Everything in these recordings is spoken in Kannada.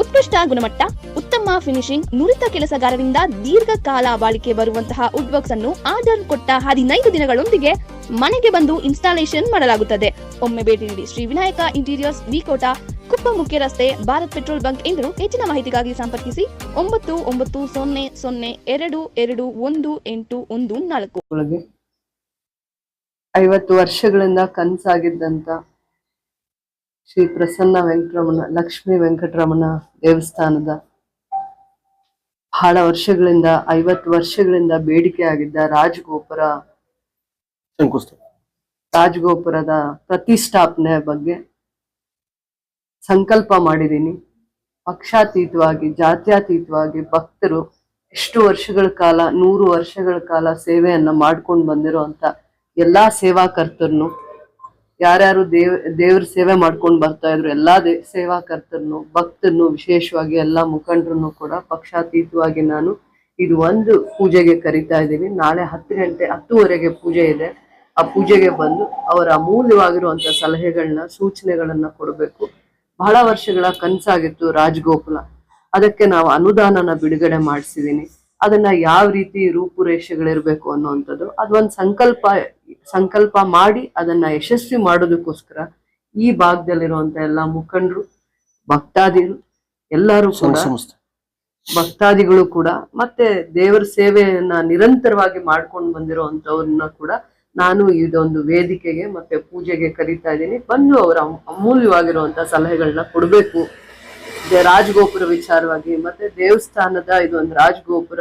ಉತ್ಕೃಷ್ಟ ಗುಣಮಟ್ಟ, ಉತ್ತಮ ಫಿನಿಶಿಂಗ್ ನುರಿತ ಕೆಲಸಗಾರರಿಂದ ದೀರ್ಘಕಾಲ ಬಾಳಿಕೆ ಬರುವಂತಹ ವುಡ್ ವರ್ಕ್ಸ್ ಅನ್ನು ಆರ್ಡರ್ ಕೊಟ್ಟ ಹದಿನೈದು ದಿನಗಳೊಂದಿಗೆ ಮನೆಗೆ ಬಂದು ಇನ್ಸ್ಟಾಲೇಷನ್ ಮಾಡಲಾಗುತ್ತದೆ. ಒಮ್ಮೆ ಭೇಟಿ ನೀಡಿ ಶ್ರೀ ವಿನಾಯಕ ಇಂಟೀರಿಯರ್ಸ್ ವಿಕೋಟ ಕುಪ್ಪ ಮುಖ್ಯ ರಸ್ತೆ, ಭಾರತ್ ಪೆಟ್ರೋಲ್ ಬಂಕ್ ಎಂದು ಹೆಚ್ಚಿನ ಮಾಹಿತಿಗಾಗಿ ಸಂಪರ್ಕಿಸಿ ಒಂಬತ್ತು ಒಂಬತ್ತು ಸೊನ್ನೆ ಸೊನ್ನೆ ಎರಡು ಎರಡು ಒಂದು ಎಂಟು ಒಂದು ನಾಲ್ಕು. ಐವತ್ತು ವರ್ಷಗಳಿಂದ ಕನಸಾಗಿದ್ದಂತ ಶ್ರೀ ಪ್ರಸನ್ನ ವೆಂಕಟರಮಣ ಲಕ್ಷ್ಮೀ ವೆಂಕಟರಮಣ ದೇವಸ್ಥಾನದ ಬಹಳ ವರ್ಷಗಳಿಂದ ಐವತ್ತು ವರ್ಷಗಳಿಂದ ಬೇಡಿಕೆ ಆಗಿದ್ದ ರಾಜಗೋಪುರ ರಾಜಗೋಪುರದ ಪ್ರತಿಷ್ಠಾಪನೆ ಬಗ್ಗೆ ಸಂಕಲ್ಪ ಮಾಡಿದ್ದೀನಿ. ಪಕ್ಷಾತೀತವಾಗಿ ಜಾತ್ಯಾತೀತವಾಗಿ ಭಕ್ತರು ಎಷ್ಟು ವರ್ಷಗಳ ಕಾಲ ನೂರು ವರ್ಷಗಳ ಕಾಲ ಸೇವೆಯನ್ನ ಮಾಡ್ಕೊಂಡು ಬಂದಿರುವಂತ ಎಲ್ಲಾ ಸೇವಾಕರ್ತರನ್ನು ಯಾರ್ಯಾರು ದೇವ್, ದೇವ್ರ ಸೇವೆ ಮಾಡ್ಕೊಂಡು ಬರ್ತಾ ಇದ್ರು, ಎಲ್ಲಾ ದೇ, ಸೇವಾಕರ್ತರನ್ನು, ಭಕ್ತರನ್ನು ವಿಶೇಷವಾಗಿ ಎಲ್ಲಾ ಮುಖಂಡರನ್ನು ಕೂಡ ಪಕ್ಷಾತೀತವಾಗಿ ನಾನು ಇದು ಒಂದು ಪೂಜೆಗೆ ಕರಿತಾ ಇದ್ದೀನಿ. ನಾಳೆ ಹತ್ತು ಗಂಟೆ, ಹತ್ತುವರೆಗೆ ಪೂಜೆ ಇದೆ. ಆ ಪೂಜೆಗೆ ಬಂದು ಅವರ ಅಮೂಲ್ಯವಾಗಿರುವಂತ ಸಲಹೆಗಳನ್ನ, ಸೂಚನೆಗಳನ್ನ ಕೊಡಬೇಕು. ಬಹಳ ವರ್ಷಗಳ ಕನಸಾಗಿತ್ತು ರಾಜಗೋಕುಲ ಅದಕ್ಕೆ ನಾವು ಅನುದಾನನ ಬಿಡುಗಡೆ ಮಾಡಿಸಿದೀನಿ. ಅದನ್ನ ಯಾವ ರೀತಿ ರೂಪುರೇಷೆಗಳಿರ್ಬೇಕು ಅನ್ನುವಂಥದ್ದು ಅದೊಂದು ಸಂಕಲ್ಪ ಸಂಕಲ್ಪ ಮಾಡಿ ಅದನ್ನ ಯಶಸ್ವಿ ಮಾಡೋದಕ್ಕೋಸ್ಕರ ಈ ಭಾಗದಲ್ಲಿರುವಂತ ಎಲ್ಲ ಮುಖಂಡರು ಭಕ್ತಾದಿಗಳು ಎಲ್ಲರೂ ಕೂಡ ಭಕ್ತಾದಿಗಳು ಕೂಡ ಮತ್ತೆ ದೇವರ ಸೇವೆಯನ್ನ ನಿರಂತರವಾಗಿ ಮಾಡ್ಕೊಂಡು ಬಂದಿರುವಂತವ್ರನ್ನ ಕೂಡ ನಾನು ಇದೊಂದು ವೇದಿಕೆಗೆ ಮತ್ತೆ ಪೂಜೆಗೆ ಕರೀತಾ ಇದ್ದೀನಿ. ಬಂದು ಅವರ ಅಮೂಲ್ಯವಾಗಿರುವಂತ ಸಲಹೆಗಳನ್ನ ಕೊಡಬೇಕು. ರಾಜಗೋಪುರ ವಿಚಾರವಾಗಿ, ಮತ್ತೆ ದೇವಸ್ಥಾನದ ಇದು ಒಂದು ರಾಜಗೋಪುರ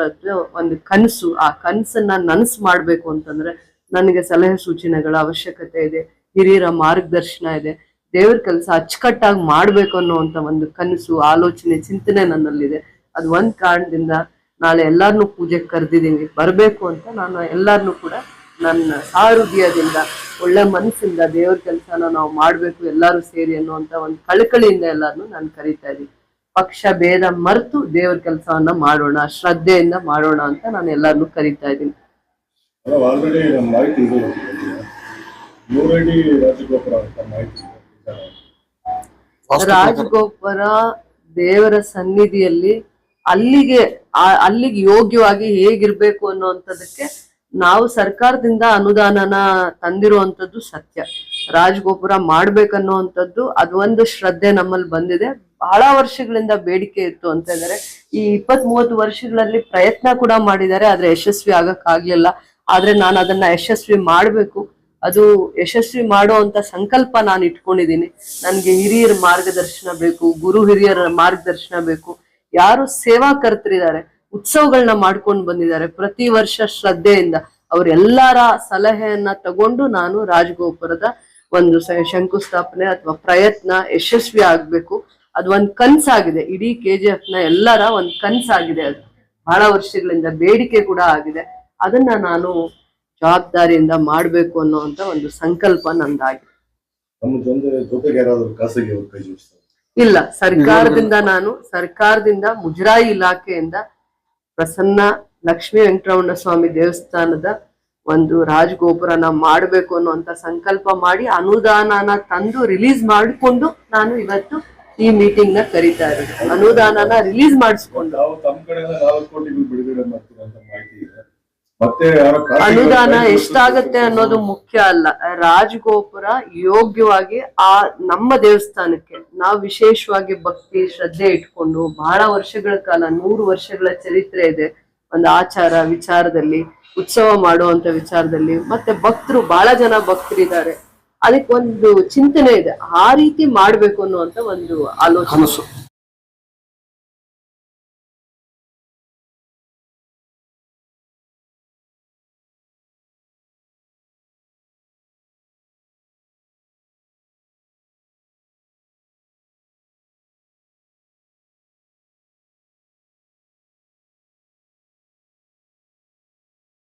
ಒಂದು ಕನಸು, ಆ ಕನಸನ್ನ ನನಸು ಮಾಡ್ಬೇಕು ಅಂತಂದ್ರೆ ನನಗೆ ಸಲಹೆ ಸೂಚನೆಗಳ ಅವಶ್ಯಕತೆ ಇದೆ, ಹಿರಿಯರ ಮಾರ್ಗದರ್ಶನ ಇದೆ. ದೇವ್ರ ಕೆಲಸ ಅಚ್ಚುಕಟ್ಟಾಗಿ ಮಾಡ್ಬೇಕು ಅನ್ನುವಂತ ಒಂದು ಕನಸು, ಆಲೋಚನೆ, ಚಿಂತನೆ ನನ್ನಲ್ಲಿದೆ. ಅದು ಒಂದ್ ಕಾರಣದಿಂದ ನಾಳೆ ಎಲ್ಲಾರನ್ನೂ ಪೂಜೆಗೆ ಕರೆದಿದ್ದೀನಿ ಬರಬೇಕು ಅಂತ ನಾನು ಎಲ್ಲಾರನ್ನೂ ಕೂಡ ನನ್ನ ಸಾಹೃದಯದಿಂದ ಒಳ್ಳೆ ಮನಸ್ಸಿಂದ ದೇವ್ರ ಕೆಲಸನ ನಾವು ಮಾಡ್ಬೇಕು ಎಲ್ಲರೂ ಸೇರಿ ಅನ್ನುವಂತ ಒಂದು ಕಳಕಳಿಯಿಂದ ಎಲ್ಲರನ್ನು ನಾನು ಕರಿತಾ ಇದ್ದೀನಿ. ಪಕ್ಷ ಭೇದ ಮರೆತು ದೇವ್ರ ಕೆಲಸವನ್ನ ಮಾಡೋಣ ಶ್ರದ್ಧೆಯಿಂದ ಮಾಡೋಣ ಅಂತ ನಾನು ಎಲ್ಲರನ್ನು ಕರಿತಾ ಇದ್ದೀನಿ. ರಾಜಗೋಪುರ ದೇವರ ಸನ್ನಿಧಿಯಲ್ಲಿ ಅಲ್ಲಿಗೆ ಅಲ್ಲಿಗೆ ಯೋಗ್ಯವಾಗಿ ಹೇಗಿರ್ಬೇಕು ಅನ್ನುವಂಥದ್ದಕ್ಕೆ ನಾವು ಸರ್ಕಾರದಿಂದ ಅನುದಾನನ ತಂದಿರುವಂತದ್ದು ಸತ್ಯ. ರಾಜಗೋಪುರ ಮಾಡ್ಬೇಕನ್ನುವಂಥದ್ದು ಅದು ಒಂದು ಶ್ರದ್ಧೆ ನಮ್ಮಲ್ಲಿ ಬಂದಿದೆ. ಬಹಳ ವರ್ಷಗಳಿಂದ ಬೇಡಿಕೆ ಇತ್ತು ಅಂತ ಹೇಳಿದ್ರೆ ಈ ಇಪ್ಪತ್ ಮೂವತ್ತು ವರ್ಷಗಳಲ್ಲಿ ಪ್ರಯತ್ನ ಕೂಡ ಮಾಡಿದ್ದಾರೆ, ಆದ್ರೆ ಯಶಸ್ವಿ ಆಗಕ್ ಆದ್ರೆ ನಾನು ಅದನ್ನ ಯಶಸ್ವಿ ಮಾಡ್ಬೇಕು. ಅದು ಯಶಸ್ವಿ ಮಾಡುವಂತ ಸಂಕಲ್ಪ ನಾನು ಇಟ್ಕೊಂಡಿದ್ದೀನಿ. ನನ್ಗೆ ಹಿರಿಯರ ಮಾರ್ಗದರ್ಶನ ಬೇಕು, ಗುರು ಹಿರಿಯರ ಮಾರ್ಗದರ್ಶನ ಬೇಕು. ಯಾರು ಸೇವಾಕರ್ತರಿದ್ದಾರೆ ಉತ್ಸವಗಳನ್ನ ಮಾಡ್ಕೊಂಡು ಬಂದಿದ್ದಾರೆ. ಪ್ರತಿ ವರ್ಷ ಶ್ರದ್ಧೆಯಿಂದ ಅವರೆಲ್ಲರ ಸಲಹೆಯನ್ನ ತಗೊಂಡು ನಾನು ರಾಜಗೋಪುರದ ಒಂದು ಶಂಕುಸ್ಥಾಪನೆ ಅಥವಾ ಪ್ರಯತ್ನ ಯಶಸ್ವಿ ಆಗ್ಬೇಕು. ಅದು ಒಂದ್ ಕನ್ಸಾಗಿದೆ. ಇಡೀ ಕೆ ಜಿ ಎಫ್ನ ಎಲ್ಲರ ಒಂದ್ ಕನ್ಸಾಗಿದೆ ಅದು. ಬಹಳ ವರ್ಷಗಳಿಂದ ಬೇಡಿಕೆ ಕೂಡ ಆಗಿದೆ. ಅದನ್ನ ನಾನು ಜವಾಬ್ದಾರಿಯಿಂದ ಮಾಡ್ಬೇಕು ಅನ್ನುವಂತ ಒಂದು ಸಂಕಲ್ಪ ನಂದಾಗಿದೆ. ಇಲ್ಲ. ಸರ್ಕಾರದಿಂದ ನಾನು ಸರ್ಕಾರದಿಂದ ಮುಜರಾಯಿ ಇಲಾಖೆಯಿಂದ ಪ್ರಸನ್ನ ಲಕ್ಷ್ಮೀ ವೆಂಕಟರಮಣ ಸ್ವಾಮಿ ದೇವಸ್ಥಾನದ ಒಂದು ರಾಜಗೋಪುರನ ಮಾಡಬೇಕು ಅನ್ನುವಂತ ಸಂಕಲ್ಪ ಮಾಡಿ ಅನುದಾನನ ತಂದು ರಿಲೀಸ್ ಮಾಡಿಕೊಂಡು ನಾನು ಇವತ್ತು ಈ ಮೀಟಿಂಗ್ನ ಕರೀತಾ ಇರೋದು. ಅನುದಾನನ ರಿಲೀಸ್ ಮಾಡಿಸ್ಕೊಂಡು. ಮತ್ತೆ ಅನುದಾನ ಎಷ್ಟಾಗತ್ತೆ ಅನ್ನೋದು ಮುಖ್ಯ ಅಲ್ಲ. ರಾಜಗೋಪುರ ಯೋಗ್ಯವಾಗಿ ಆ ನಮ್ಮ ದೇವಸ್ಥಾನಕ್ಕೆ ನಾವು ವಿಶೇಷವಾಗಿ ಭಕ್ತಿ ಶ್ರದ್ಧೆ ಇಟ್ಕೊಂಡು ಬಹಳ ವರ್ಷಗಳ ಕಾಲ ನೂರು ವರ್ಷಗಳ ಚರಿತ್ರೆ ಇದೆ. ಒಂದು ಆಚಾರ ವಿಚಾರದಲ್ಲಿ ಉತ್ಸವ ಮಾಡುವಂತ ವಿಚಾರದಲ್ಲಿ. ಮತ್ತೆ ಭಕ್ತರು ಬಹಳ ಜನ ಭಕ್ತರಿದ್ದಾರೆ. ಅದಕ್ಕೆ ಒಂದು ಚಿಂತನೆ ಇದೆ. ಆ ರೀತಿ ಮಾಡ್ಬೇಕು ಅನ್ನುವಂತ ಒಂದು ಆಲೋಚನೆ.